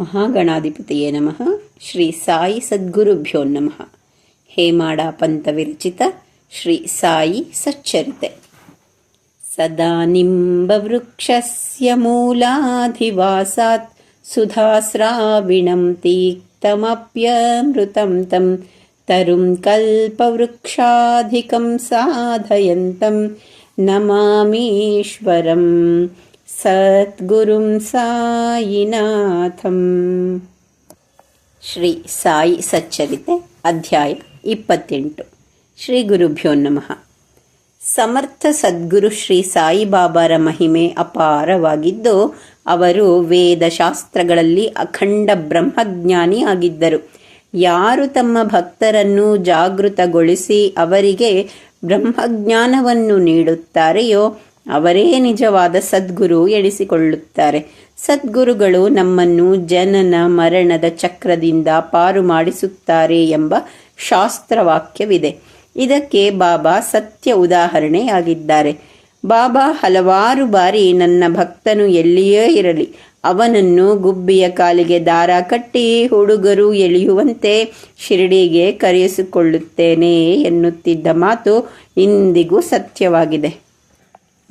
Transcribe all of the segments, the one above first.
महागणाधिपतये नमः. श्री साई सद्गुरुभ्यो नमः. हेमाडा पन्तविरचित श्री साई सच्चरिते. सदा निम्बवृक्षस्य मूलाधिवासात् सुधाविणम् तीक्तमप्यमृतम् तम् तरुं कल्पवृक्षाधिकं साधयन्तं नमामीश्वरम्. ಸದ್ಗುರುಂ ಸಾಯಿನಾಥಂ ಶ್ರೀ ಸಾಯಿ ಸಚ್ಚರಿತೆ ಅಧ್ಯಾಯ ಇಪ್ಪತ್ತೆಂಟು ಶ್ರೀ ಗುರುಭ್ಯೋ ನಮಃ ಸಮರ್ಥ ಸದ್ಗುರು ಶ್ರೀ ಸಾಯಿಬಾಬಾರ ಮಹಿಮೆ ಅಪಾರವಾಗಿದ್ದು, ಅವರು ವೇದ ಶಾಸ್ತ್ರಗಳಲ್ಲಿ ಅಖಂಡ ಬ್ರಹ್ಮಜ್ಞಾನಿ ಆಗಿದ್ದರು. ಯಾರು ತಮ್ಮ ಭಕ್ತರನ್ನು ಜಾಗೃತಗೊಳಿಸಿ ಅವರಿಗೆ ಬ್ರಹ್ಮಜ್ಞಾನವನ್ನು ನೀಡುತ್ತಾರೆಯೋ ಅವರೇ ನಿಜವಾದ ಸದ್ಗುರು ಎಣಿಸಿಕೊಳ್ಳುತ್ತಾರೆ. ಸದ್ಗುರುಗಳು ನಮ್ಮನ್ನು ಜನನ ಮರಣದ ಚಕ್ರದಿಂದ ಪಾರು ಮಾಡಿಸುತ್ತಾರೆ ಎಂಬ ಶಾಸ್ತ್ರವಾಕ್ಯವಿದೆ. ಇದಕ್ಕೆ ಬಾಬಾ ಸತ್ಯ ಉದಾಹರಣೆಯಾಗಿದ್ದಾರೆ. ಬಾಬಾ ಹಲವಾರು ಬಾರಿ ನನ್ನ ಭಕ್ತನು ಎಲ್ಲಿಯೇ ಇರಲಿ, ಅವನನ್ನು ಗುಬ್ಬಿಯ ಕಾಲಿಗೆ ದಾರ ಕಟ್ಟಿ ಹುಡುಗರು ಎಳೆಯುವಂತೆ ಶಿರಡಿಗೆ ಕರೆಯಿಸಿಕೊಳ್ಳುತ್ತೇನೆ ಎನ್ನುತ್ತಿದ್ದ ಮಾತು ಇಂದಿಗೂ ಸತ್ಯವಾಗಿದೆ.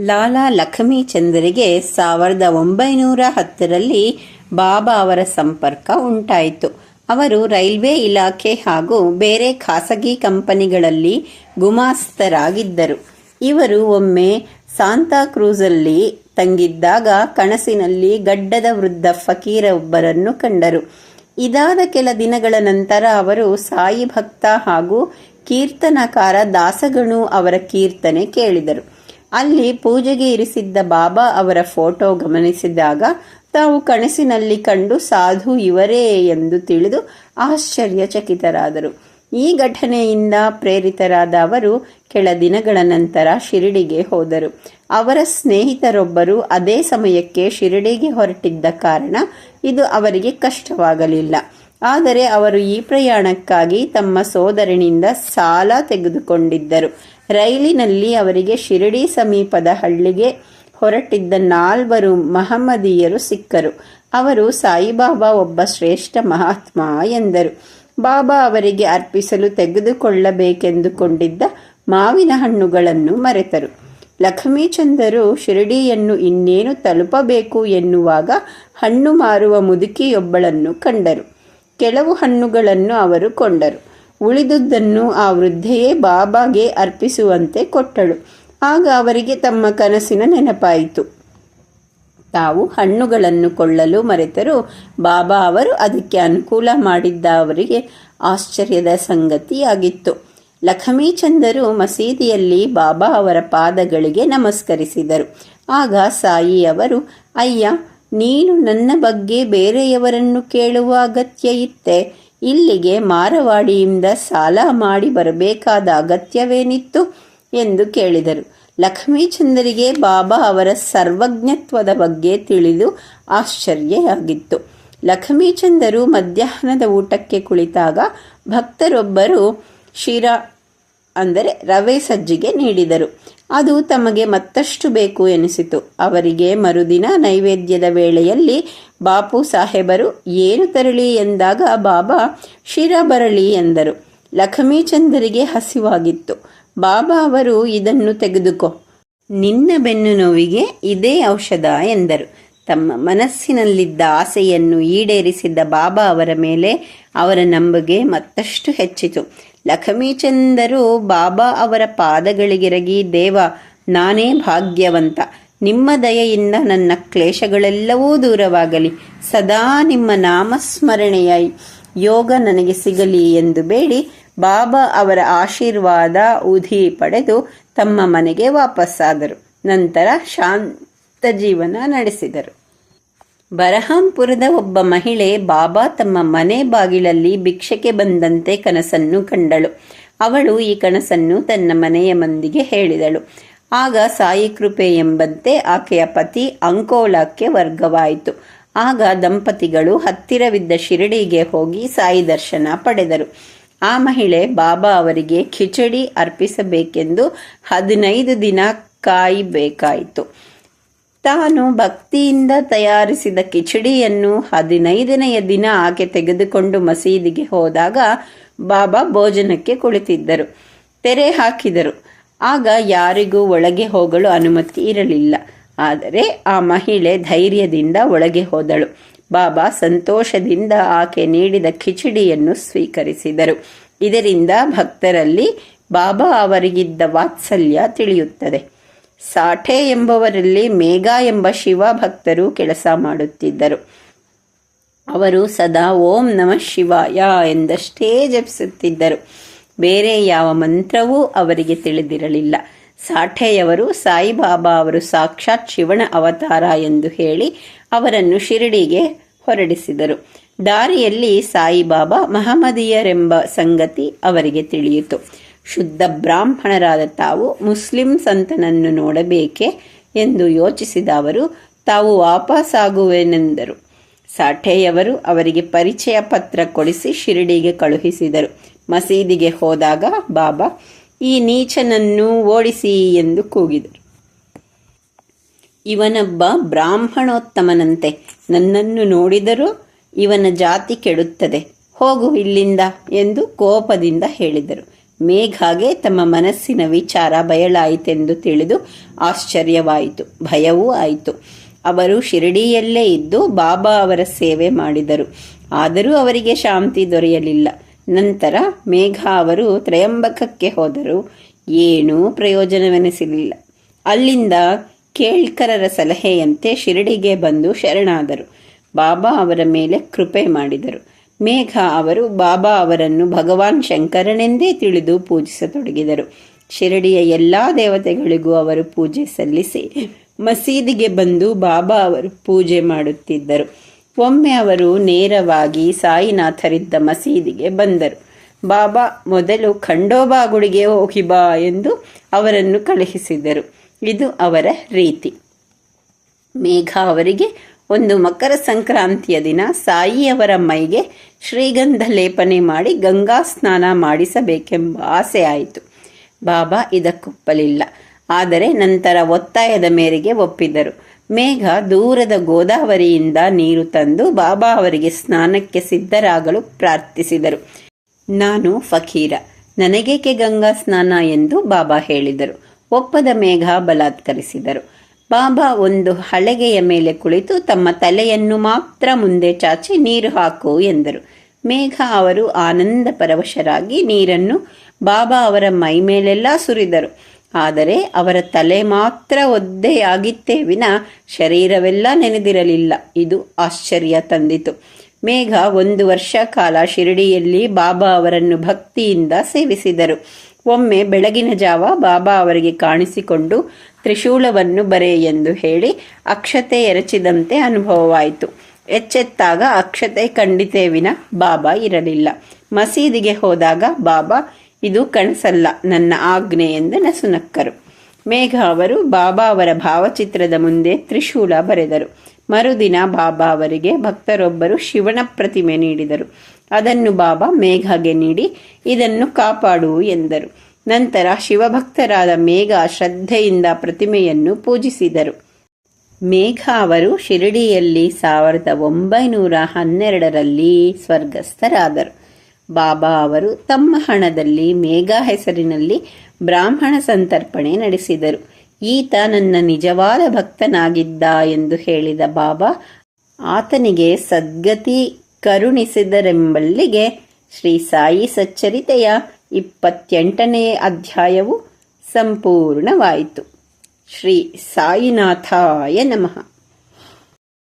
ಲಾಲಾ ಲಕ್ಷ್ಮೀಚಂದರಿಗೆ ಸಾವಿರದ ಒಂಬೈನೂರ ಹತ್ತರಲ್ಲಿ ಬಾಬಾ ಅವರ ಸಂಪರ್ಕ ಉಂಟಾಯಿತು. ಅವರು ರೈಲ್ವೆ ಇಲಾಖೆ ಹಾಗೂ ಬೇರೆ ಖಾಸಗಿ ಕಂಪನಿಗಳಲ್ಲಿ ಗುಮಾಸ್ತರಾಗಿದ್ದರು. ಇವರು ಒಮ್ಮೆ ಸಾಂತಾಕ್ರೂಸಲ್ಲಿ ತಂಗಿದ್ದಾಗ ಕನಸಿನಲ್ಲಿ ಗಡ್ಡದ ವೃದ್ಧ ಫಕೀರ ಒಬ್ಬರನ್ನು ಕಂಡರು. ಇದಾದ ಕೆಲ ದಿನಗಳ ನಂತರ ಅವರು ಸಾಯಿ ಭಕ್ತ ಹಾಗೂ ಕೀರ್ತನಕಾರ ದಾಸಗಣು ಅವರ ಕೀರ್ತನೆ ಕೇಳಿದರು. ಅಲ್ಲಿ ಪೂಜೆಗೆ ಇರಿಸಿದ್ದ ಬಾಬಾ ಅವರ ಫೋಟೋ ಗಮನಿಸಿದಾಗ, ತಾವು ಕನಸಿನಲ್ಲಿ ಕಂಡು ಸಾಧು ಇವರೇ ಎಂದು ತಿಳಿದು ಆಶ್ಚರ್ಯಚಕಿತರಾದರು. ಈ ಘಟನೆಯಿಂದ ಪ್ರೇರಿತರಾದ ಅವರು ಕೆಲ ದಿನಗಳ ನಂತರ ಶಿರಡಿಗೆ ಹೋದರು. ಅವರ ಸ್ನೇಹಿತರೊಬ್ಬರು ಅದೇ ಸಮಯಕ್ಕೆ ಶಿರಡಿಗೆ ಹೊರಟಿದ್ದ ಕಾರಣ ಇದು ಅವರಿಗೆ ಕಷ್ಟವಾಗಲಿಲ್ಲ. ಆದರೆ ಅವರು ಈ ಪ್ರಯಾಣಕ್ಕಾಗಿ ತಮ್ಮ ಸೋದರನಿಂದ ಸಾಲ ತೆಗೆದುಕೊಂಡಿದ್ದರು. ರೈಲಿನಲ್ಲಿ ಅವರಿಗೆ ಶಿರಡಿ ಸಮೀಪದ ಹಳ್ಳಿಗೆ ಹೊರಟಿದ್ದ ನಾಲ್ವರು ಮಹಮ್ಮದೀಯರು ಸಿಕ್ಕರು. ಅವರು ಸಾಯಿಬಾಬಾ ಒಬ್ಬ ಶ್ರೇಷ್ಠ ಮಹಾತ್ಮ ಎಂದರು. ಬಾಬಾ ಅವರಿಗೆ ಅರ್ಪಿಸಲು ತೆಗೆದುಕೊಳ್ಳಬೇಕೆಂದುಕೊಂಡಿದ್ದ ಮಾವಿನ ಹಣ್ಣುಗಳನ್ನು ಮರೆತರು. ಲಕ್ಷ್ಮೀಚಂದರು ಶಿರಡಿಯನ್ನು ಇನ್ನೇನು ತಲುಪಬೇಕು ಎನ್ನುವಾಗ ಹಣ್ಣು ಮಾರುವ ಮುದುಕಿಯೊಬ್ಬಳನ್ನು ಕಂಡರು. ಕೆಲವು ಹಣ್ಣುಗಳನ್ನು ಅವರು ಕೊಂಡರು. ಉಳಿದುದನ್ನು ಆ ವೃದ್ಧೆಯೇ ಬಾಬಾಗೆ ಅರ್ಪಿಸುವಂತೆ ಕೊಟ್ಟಳು. ಆಗ ಅವರಿಗೆ ತಮ್ಮ ಕನಸಿನ ನೆನಪಾಯಿತು. ತಾವು ಹಣ್ಣುಗಳನ್ನು ಕೊಳ್ಳಲು ಮರೆತರು ಬಾಬಾ ಅವರು ಅದಕ್ಕೆ ಅನುಕೂಲ ಮಾಡಿದ್ದ ಅವರಿಗೆ ಆಶ್ಚರ್ಯದ ಸಂಗತಿಯಾಗಿತ್ತು. ಲಕ್ಷ್ಮೀಚಂದರು ಮಸೀದಿಯಲ್ಲಿ ಬಾಬಾ ಅವರ ಪಾದಗಳಿಗೆ ನಮಸ್ಕರಿಸಿದರು. ಆಗ ಸಾಯಿ ಅವರು, ಅಯ್ಯ ನೀನು ನನ್ನ ಬಗ್ಗೆ ಬೇರೆಯವರನ್ನು ಕೇಳುವ ಅಗತ್ಯ ಇತ್ತೆ. ಇಲ್ಲಿಗೆ ಮಾರವಾಡಿಯಿಂದ ಸಾಲ ಮಾಡಿ ಬರಬೇಕಾದ ಅಗತ್ಯವೇನಿತ್ತು ಎಂದು ಕೇಳಿದರು. ಲಕ್ಷ್ಮೀಚಂದರಿಗೆ ಬಾಬಾ ಅವರ ಸರ್ವಜ್ಞತ್ವದ ಬಗ್ಗೆ ತಿಳಿದು ಆಶ್ಚರ್ಯವಾಗಿತ್ತು. ಲಕ್ಷ್ಮೀಚಂದರು ಮಧ್ಯಾಹ್ನದ ಊಟಕ್ಕೆ ಕುಳಿತಾಗ ಭಕ್ತರೊಬ್ಬರು ಶಿರಾ ಅಂದರೆ ರವೆ ಸಜ್ಜಿಗೆ ನೀಡಿದರು. ಅದು ತಮಗೆ ಮತ್ತಷ್ಟು ಬೇಕು ಎನಿಸಿತು. ಅವರಿಗೆ ಮರುದಿನ ನೈವೇದ್ಯದ ವೇಳೆಯಲ್ಲಿ ಬಾಪು ಸಾಹೇಬರು, ಏನು ತರಲಿ? ಎಂದಾಗ ಬಾಬಾ, ಶಿರ ಬರಲಿ ಎಂದರು. ಲಕ್ಷ್ಮೀಚಂದರಿಗೆ ಹಸಿವಾಗಿತ್ತು. ಬಾಬಾ ಅವರು, ಇದನ್ನು ತೆಗೆದುಕೋ. ನಿನ್ನ ಬೆನ್ನು ನೋವಿಗೆ ಇದೇ ಔಷಧ ಎಂದರು. ತಮ್ಮ ಮನಸ್ಸಿನಲ್ಲಿದ್ದ ಆಸೆಯನ್ನು ಈಡೇರಿಸಿದ್ದ ಬಾಬಾ ಅವರ ಮೇಲೆ ಅವರ ನಂಬಿಕೆ ಮತ್ತಷ್ಟು ಹೆಚ್ಚಿತು. ಲಕ್ಷ್ಮೀಚಂದರು ಬಾಬಾ ಅವರ ಪಾದಗಳಿಗಿರಗಿ, ದೇವ, ನಾನೇ ಭಾಗ್ಯವಂತ. ನಿಮ್ಮ ದಯೆಯಿಂದ ನನ್ನ ಕ್ಲೇಶಗಳೆಲ್ಲವೂ ದೂರವಾಗಲಿ. ಸದಾ ನಿಮ್ಮ ನಾಮಸ್ಮರಣೆಯ ಯೋಗ ನನಗೆ ಸಿಗಲಿ ಎಂದು ಬೇಡಿ. ಬಾಬಾ ಅವರ ಆಶೀರ್ವಾದ ಉಧಿ ಪಡೆದು ತಮ್ಮ ಮನೆಗೆ ವಾಪಸ್ಸಾದರು. ನಂತರ ಶಾಂತ ಜೀವನ ನಡೆಸಿದರು. ಬರಹಾಂಪುರದ ಒಬ್ಬ ಮಹಿಳೆ ಬಾಬಾ ತಮ್ಮ ಮನೆ ಬಾಗಿಲಲ್ಲಿ ಭಿಕ್ಷೆಗೆ ಬಂದಂತೆ ಕನಸನ್ನು ಕಂಡಳು. ಅವಳು ಈ ಕನಸನ್ನು ತನ್ನ ಮನೆಯ ಮಂದಿಗೆ ಹೇಳಿದಳು. ಆಗ ಸಾಯಿ ಕೃಪೆ ಎಂಬಂತೆ ಆಕೆಯ ಪತಿ ಅಂಕೋಲಾಕ್ಕೆ ವರ್ಗವಾಯಿತು. ಆಗ ದಂಪತಿಗಳು ಹತ್ತಿರವಿದ್ದ ಶಿರಡಿಗೆ ಹೋಗಿ ಸಾಯಿ ದರ್ಶನ ಪಡೆದರು. ಆ ಮಹಿಳೆ ಬಾಬಾ ಅವರಿಗೆ ಖಿಚಡಿ ಅರ್ಪಿಸಬೇಕೆಂದು ಹದಿನೈದು ದಿನ ಕಾಯಬೇಕಾಯಿತು. ತಾನು ಭಕ್ತಿಯಿಂದ ತಯಾರಿಸಿದ ಕಿಚಡಿಯನ್ನು ಹದಿನೈದನೆಯ ದಿನ ಆಕೆ ತೆಗೆದುಕೊಂಡು ಮಸೀದಿಗೆ ಹೋದಾಗ ಬಾಬಾ ಭೋಜನಕ್ಕೆ ಕುಳಿತಿದ್ದರು. ತೆರೆ ಹಾಕಿದರು. ಆಗ ಯಾರಿಗೂ ಒಳಗೆ ಹೋಗಲು ಅನುಮತಿ ಇರಲಿಲ್ಲ. ಆದರೆ ಆ ಮಹಿಳೆ ಧೈರ್ಯದಿಂದ ಒಳಗೆ ಹೋದಳು. ಬಾಬಾ ಸಂತೋಷದಿಂದ ಆಕೆ ನೀಡಿದ ಕಿಚಡಿಯನ್ನು ಸ್ವೀಕರಿಸಿದರು. ಇದರಿಂದ ಭಕ್ತರಲ್ಲಿ ಬಾಬಾ ಅವರಿಗಿದ್ದ ವಾತ್ಸಲ್ಯ ತಿಳಿಯುತ್ತದೆ. ಸಾಠೆ ಎಂಬವರಲ್ಲಿ ಮೇಘ ಎಂಬ ಶಿವ ಭಕ್ತರು ಕೆಲಸ ಮಾಡುತ್ತಿದ್ದರು. ಅವರು ಸದಾ ಓಂ ನಮಃ ಶಿವಾಯ ಎಂದಷ್ಟೇ ಜಪಿಸುತ್ತಿದ್ದರು. ಬೇರೆ ಯಾವ ಮಂತ್ರವೂ ಅವರಿಗೆ ತಿಳಿದಿರಲಿಲ್ಲ. ಸಾಠೆಯವರು ಸಾಯಿಬಾಬಾ ಅವರು ಸಾಕ್ಷಾತ್ ಶಿವನ ಅವತಾರ ಎಂದು ಹೇಳಿ ಅವರನ್ನು ಶಿರಡಿಗೆ ಹೊರಡಿಸಿದರು. ದಾರಿಯಲ್ಲಿ ಸಾಯಿಬಾಬಾ ಮಹಮದಿಯರೆಂಬ ಸಂಗತಿ ಅವರಿಗೆ ತಿಳಿಯಿತು. ಶುದ್ಧ ಬ್ರಾಹ್ಮಣರಾದ ತಾವು ಮುಸ್ಲಿಂ ಸಂತನನ್ನು ನೋಡಬೇಕೆ ಎಂದು ಯೋಚಿಸಿದ ಅವರು, ತಾವು ವಾಪಸ್ಸಾಗುವೆನೆಂದರು ಸಾಠೆಯವರು ಅವರಿಗೆ ಪರಿಚಯ ಪತ್ರ ಕೊಡಿಸಿ ಶಿರಡಿಗೆ ಕಳುಹಿಸಿದರು. ಮಸೀದಿಗೆ ಹೋದಾಗ, ಬಾಬಾ, ಈ ನೀಚನನ್ನು ಓಡಿಸಿ ಎಂದು ಕೂಗಿದರು. ಇವನೊಬ್ಬ ಬ್ರಾಹ್ಮಣೋತ್ತಮನಂತೆ, ನನ್ನನ್ನು ನೋಡಿದರೂ ಇವನ ಜಾತಿ ಕೆಡುತ್ತದೆ, ಹೋಗು ಇಲ್ಲಿಂದ ಎಂದು ಕೋಪದಿಂದ ಹೇಳಿದರು. ಮೇಘಾಗೆ ತಮ್ಮ ಮನಸ್ಸಿನ ವಿಚಾರ ಬಯಲಾಯಿತೆಂದು ತಿಳಿದು ಆಶ್ಚರ್ಯವಾಯಿತು. ಭಯವೂ ಆಯಿತು. ಅವರು ಶಿರಡಿಯಲ್ಲೇ ಇದ್ದು ಬಾಬಾ ಅವರ ಸೇವೆ ಮಾಡಿದರು. ಆದರೂ ಅವರಿಗೆ ಶಾಂತಿ ದೊರೆಯಲಿಲ್ಲ. ನಂತರ ಮೇಘ ಅವರು ತ್ರಯಂಬಕಕ್ಕೆ ಹೋದರು. ಏನೂ ಪ್ರಯೋಜನವೆನಿಸಲಿಲ್ಲ ಅಲ್ಲಿಂದ ಕೇಳ್ಕರರ ಸಲಹೆಯಂತೆ ಶಿರಡಿಗೆ ಬಂದು ಶರಣಾದರು. ಬಾಬಾ ಅವರ ಮೇಲೆ ಕೃಪೆ ಮಾಡಿದರು. ಮೇಘ ಅವರು ಬಾಬಾ ಅವರನ್ನು ಭಗವಾನ್ ಶಂಕರನೆಂದೇ ತಿಳಿದು ಪೂಜಿಸತೊಡಗಿದರು. ಶಿರಡಿಯ ಎಲ್ಲ ದೇವತೆಗಳಿಗೂ ಅವರು ಪೂಜೆ ಸಲ್ಲಿಸಿ ಮಸೀದಿಗೆ ಬಂದು ಬಾಬಾ ಅವರು ಪೂಜೆ ಮಾಡುತ್ತಿದ್ದರು. ಒಮ್ಮೆ ಅವರು ನೇರವಾಗಿ ಸಾಯಿನಾಥರಿದ್ದ ಮಸೀದಿಗೆ ಬಂದರು. ಬಾಬಾ, ಮೊದಲು ಖಂಡೋಬಾ ಗುಡಿಗೆ ಹೋಗಿ ಬಾ ಎಂದು ಅವರನ್ನು ಕಳುಹಿಸಿದರು. ಇದು ಅವರ ರೀತಿ. ಮೇಘ ಅವರಿಗೆ ಒಂದು ಮಕರ ಸಂಕ್ರಾಂತಿಯ ದಿನ ಸಾಯಿಯವರ ಮೈಗೆ ಶ್ರೀಗಂಧ ಲೇಪನೆ ಮಾಡಿ ಗಂಗಾ ಸ್ನಾನ ಮಾಡಿಸಬೇಕೆಂಬ ಆಸೆ ಆಯಿತು. ಬಾಬಾ ಇದಕ್ಕೊಪ್ಪಲಿಲ್ಲ. ಆದರೆ ನಂತರ ಒತ್ತಾಯದ ಮೇರೆಗೆ ಒಪ್ಪಿದರು. ಮೇಘ ದೂರದ ಗೋದಾವರಿಯಿಂದ ನೀರು ತಂದು ಬಾಬಾ ಅವರಿಗೆ ಸ್ನಾನಕ್ಕೆ ಸಿದ್ಧರಾಗಲು ಪ್ರಾರ್ಥಿಸಿದರು. ನಾನು ಫಕೀರ. ನನಗೇಕೆ ಗಂಗಾ ಸ್ನಾನ ಎಂದು ಬಾಬಾ ಹೇಳಿದರು. ಒಪ್ಪದ ಮೇಘ ಬಲಾತ್ಕರಿಸಿದರು. ಬಾಬಾ ಒಂದು ಹಳಗೆಯ ಮೇಲೆ ಕುಳಿತು ತಮ್ಮ ತಲೆಯನ್ನು ಮಾತ್ರ ಮುಂದೆ ಚಾಚಿ ನೀರು ಹಾಕು ಎಂದರು. ಮೇಘ ಅವರು ಆನಂದ ಪರವಶರಾಗಿ ನೀರನ್ನು ಬಾಬಾ ಅವರ ಮೈ ಮೇಲೆಲ್ಲ ಸುರಿದರು. ಆದರೆ ಅವರ ತಲೆ ಮಾತ್ರ ಒದ್ದೆಯಾಗಿತ್ತೇ ವಿನ ಶರೀರವೆಲ್ಲ ನೆನೆದಿರಲಿಲ್ಲ. ಇದು ಆಶ್ಚರ್ಯ ತಂದಿತು. ಮೇಘ ಒಂದು ವರ್ಷ ಕಾಲ ಶಿರಡಿಯಲ್ಲಿ ಬಾಬಾ ಅವರನ್ನು ಭಕ್ತಿಯಿಂದ ಸೇವಿಸಿದರು. ಒಮ್ಮೆ ಬೆಳಗಿನ ಜಾವ ಬಾಬಾ ಅವರಿಗೆ ಕಾಣಿಸಿಕೊಂಡು, ತ್ರಿಶೂಲವನ್ನು ಬರೆ ಎಂದು ಹೇಳಿ ಅಕ್ಷತೆ ಎರಚಿದಂತೆ ಅನುಭವವಾಯಿತು. ಎಚ್ಚೆತ್ತಾಗ ಅಕ್ಷತೆ ಖಂಡಿತೇ ವಿನ ಬಾಬಾ ಇರಲಿಲ್ಲ. ಮಸೀದಿಗೆ ಹೋದಾಗ ಬಾಬಾ, ಇದು ಕನಸಲ್ಲ, ನನ್ನ ಆಜ್ಞೆ ಎಂದು ನಸುನಕ್ಕರು ಮೇಘ ಅವರು ಬಾಬಾ ಅವರ ಭಾವಚಿತ್ರದ ಮುಂದೆ ತ್ರಿಶೂಲ ಬರೆದರು. ಮರುದಿನ ಬಾಬಾ ಅವರಿಗೆ ಭಕ್ತರೊಬ್ಬರು ಶಿವನ ಪ್ರತಿಮೆ ನೀಡಿದರು. ಅದನ್ನು ಬಾಬಾ ಮೇಘಗೆ ನೀಡಿ, ಇದನ್ನು ಕಾಪಾಡು ಎಂದರು. ನಂತರ ಶಿವಭಕ್ತರಾದ ಮೇಘ ಶ್ರದ್ಧೆಯಿಂದ ಪ್ರತಿಮೆಯನ್ನು ಪೂಜಿಸಿದರು. ಮೇಘ ಅವರು ಶಿರಡಿಯಲ್ಲಿ ಸಾವಿರದ ಒಂಬೈನೂರ ಹನ್ನೆರಡರಲ್ಲಿ ಸ್ವರ್ಗಸ್ಥರಾದರು. ಬಾಬಾ ಅವರು ತಮ್ಮ ಹಣದಲ್ಲಿ ಮೇಘ ಹೆಸರಿನಲ್ಲಿ ಬ್ರಾಹ್ಮಣ ಸಂತರ್ಪಣೆ ನಡೆಸಿದರು. ಈತ ನನ್ನ ನಿಜವಾದ ಭಕ್ತನಾಗಿದ್ದ ಎಂದು ಹೇಳಿದ ಬಾಬಾ, ಆತನಿಗೆ ಸದ್ಗತಿ ಕರುಣಿಸಿದರೆಂಬಲ್ಲಿಗೆ ಶ್ರೀ ಸಾಯಿ ಸಚ್ಚರಿತೆಯ ಇಪ್ಪತ್ತೆಂಟನೇ ಅಧ್ಯಾಯವು ಸಂಪೂರ್ಣವಾಯಿತು. ಶ್ರೀ ಸಾಯಿನಾಥಾಯ ನಮಃ.